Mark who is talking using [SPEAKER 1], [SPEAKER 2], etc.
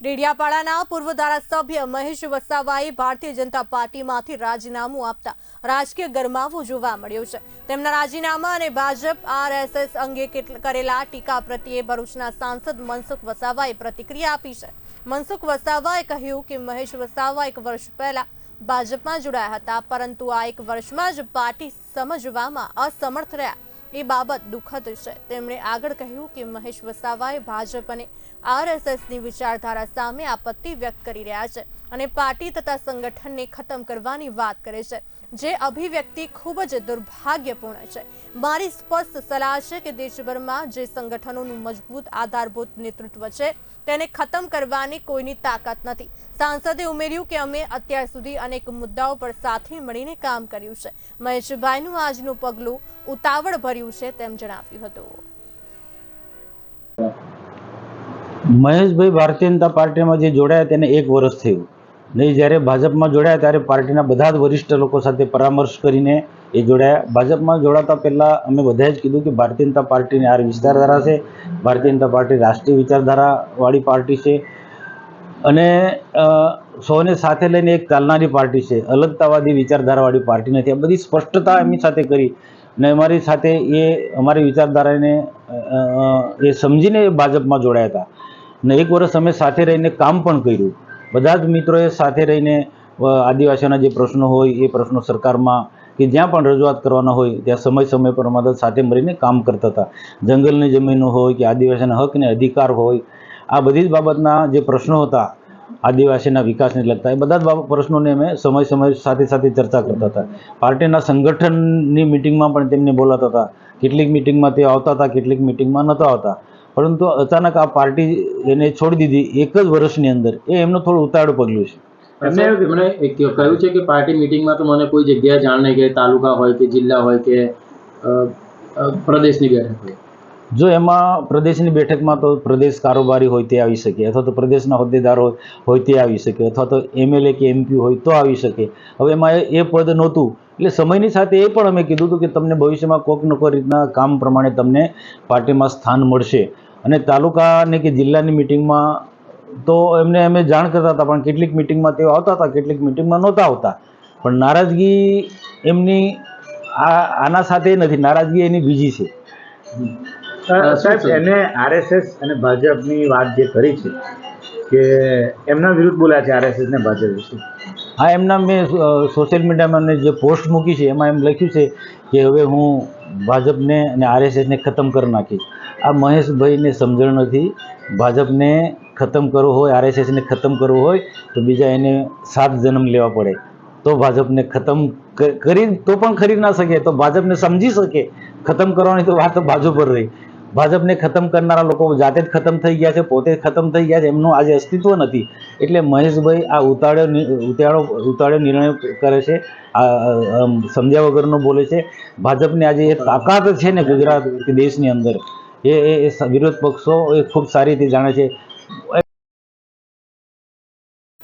[SPEAKER 1] ડેડિયાપાડાના પૂર્વ ધારાસભ્ય મહેશ વસાવાએ ભારતીય જનતા પાર્ટીમાંથી રાજીનામું આપતા રાજકીય ગરમાવો જોવા મળ્યો છે. તેમના રાજીનામા અને ભાજપ આરએસએસ અંગે કરેલા ટીકા પ્રત્યે ભરૂચના સાંસદ મનસુખ વસાવાએ પ્રતિક્રિયા આપી છે. મનસુખ વસાવાએ કહ્યું કે મહેશ વસાવા એક વર્ષ પહેલા ભાજપમાં જોડાયા હતા, પરંતુ આ એક વર્ષમાં જ પાર્ટી સમજવામાં અસમર્થ રહ્યા. એ બાબત દુઃખદ છે. તેમણે આગળ કહ્યું કે મહેશ વસાવાએ ભાજપ અને આરએસએસની વિચારધારા સામે આપત્તિ વ્યક્ત કરી રહ્યા છે અને પાર્ટી તથા સંગઠનને ખતમ કરવાની વાત કરે છે. જે અભિવ્યક્તિ ખૂબ જ દુર્ભાગ્યપૂર્ણ છે. મારી સ્પષ્ટ સલાહ છે કે દેશભરમાં જે સંગઠનોનું મજબૂત આધારભૂત નેતૃત્વ છે, તેને ખતમ કરવાની કોઈની તાકાત નથી. સાંસદે ઉમેર્યું કે અમે અત્યાર સુધી અનેક મુદ્દાઓ પર સાથે મળીને કામ કર્યું છે. મહેશભાઈનું આજનું પગલું ઉતાવળ ભર્યું છે તેમ જણાવ્યું હતું.
[SPEAKER 2] મહેશભાઈ ભારતીય જનતા પાર્ટીમાં જે જોડાયા તેને એક વર્ષ થયું. નહીં, જ્યારે ભાજપમાં જોડાયા ત્યારે પાર્ટીના બધા જ વરિષ્ઠ લોકો સાથે પરામર્શ કરીને એ જોડાયા. ભાજપમાં જોડાતા પહેલાં અમે બધાએ જ કીધું કે ભારતીય જનતા પાર્ટીની આ વિચારધારા છે. ભારતીય જનતા પાર્ટી રાષ્ટ્રીય વિચારધારાવાળી પાર્ટી છે. અને સૌને સાથે લઈને એક ચાલનારી પાર્ટી છે. અલગતાવાદી વિચારધારાવાળી પાર્ટી નથી. આ બધી સ્પષ્ટતા એમની સાથે કરી. અને અમારી સાથે એ અમારી વિચારધારાને એ સમજીને ભાજપમાં જોડાયા હતા. ને એક વર્ષ અમે સાથે રહીને કામ પણ કર્યું. બધા જ મિત્રોએ સાથે રહીને આદિવાસીઓના જે પ્રશ્નો હોય, એ પ્રશ્નો સરકારમાં કે જ્યાં પણ રજૂઆત કરવાના હોય, ત્યાં સમય સમય પર અમારા સાથે મળીને કામ કરતા હતા. જંગલની જમીનો હોય કે આદિવાસીના હક ને અધિકાર હોય, આ બધી જ બાબતના જે પ્રશ્નો હતા આદિવાસીના વિકાસને લગતા એ બધા જ પ્રશ્નોને અમે સમય સમય સાથે સાથે ચર્ચા કરતા હતા. પાર્ટીના સંગઠનની મિટિંગમાં પણ તેમને બોલાતા હતા. કેટલીક મિટિંગમાં તે આવતા હતા, કેટલીક મિટિંગમાં નહોતા આવતા. પરંતુ અચાનક આ પાર્ટી એને છોડી દીધી એક જ વર્ષની અંદર. એ એમનું થોડું ઉતાળું પગલું છે.
[SPEAKER 3] એમને એમણે કહ્યું છે કે પાર્ટી મિટિંગમાં તો મને કોઈ જગ્યાએ જાણ નહીં કે તાલુકા હોય કે જિલ્લા હોય કે પ્રદેશની બેઠક હોય.
[SPEAKER 2] જો એમાં પ્રદેશની બેઠકમાં તો પ્રદેશ કારોબારી હોય તે આવી શકે, અથવા તો પ્રદેશના હોદ્દેદાર હોય તે આવી શકે, અથવા તો એમએલએ કે એમપી હોય તો આવી શકે. હવે એમાં એ- પદ નહોતું. એટલે સમયની સાથે એ પણ અમે કીધું હતું કે તમને ભવિષ્યમાં કોઈક ન કોઈ રીતના કામ પ્રમાણે તમને પાર્ટીમાં સ્થાન મળશે. અને તાલુકાને કે જિલ્લાની મિટિંગમાં તો એમને અમે જાણ કરતા હતા, પણ કેટલીક મિટિંગમાં તેઓ આવતા હતા, કેટલીક મિટિંગમાં નહોતા આવતા. પણ નારાજગી એમની આ આના સાથે નથી, નારાજગી એની બીજી છે.
[SPEAKER 4] સાહેબ? એને આરએસએસ અને ભાજપની વાત જે કરી છે કે એમના વિરુદ્ધ બોલ્યા છે આરએસએસ ને ભાજપ વિશે.
[SPEAKER 2] હા એમના મેં સોશિયલ મીડિયામાં જે પોસ્ટ મૂકી છે એમાં એમ લખ્યું છે કે હવે હું ભાજપને અને આરએસએસને ખતમ કરી નાખીશ. આ મહેશભાઈને સમજણ નથી ભાજપને ખતમ કરવું હોય આરએસએસને ખતમ કરવું હોય તો બીજા એને સાત જન્મ લેવા પડે. તો ભાજપને ખતમ કરી તો પણ ખરી ના શકે તો ભાજપને સમજી શકે ખતમ કરવાની તો વાત બાજુ પર રહી. ભાજપને ખતમ કરનારા લોકો જાતે જ ખતમ થઈ ગયા છે, પોતે ખતમ થઈ ગયા છે, એમનું આજે અસ્તિત્વ નથી. એટલે મહેશભાઈ આ ઉતાળ્યો ઉતાળો ઉતાળ્યો નિર્ણય કરે છે, આ સમજ્યા વગરનો બોલે છે. ભાજપને આજે એ તાકાત છે ને ગુજરાત દેશની અંદર. એ એ વિરોધ પક્ષો એ ખૂબ સારી રીતે જાણે છે.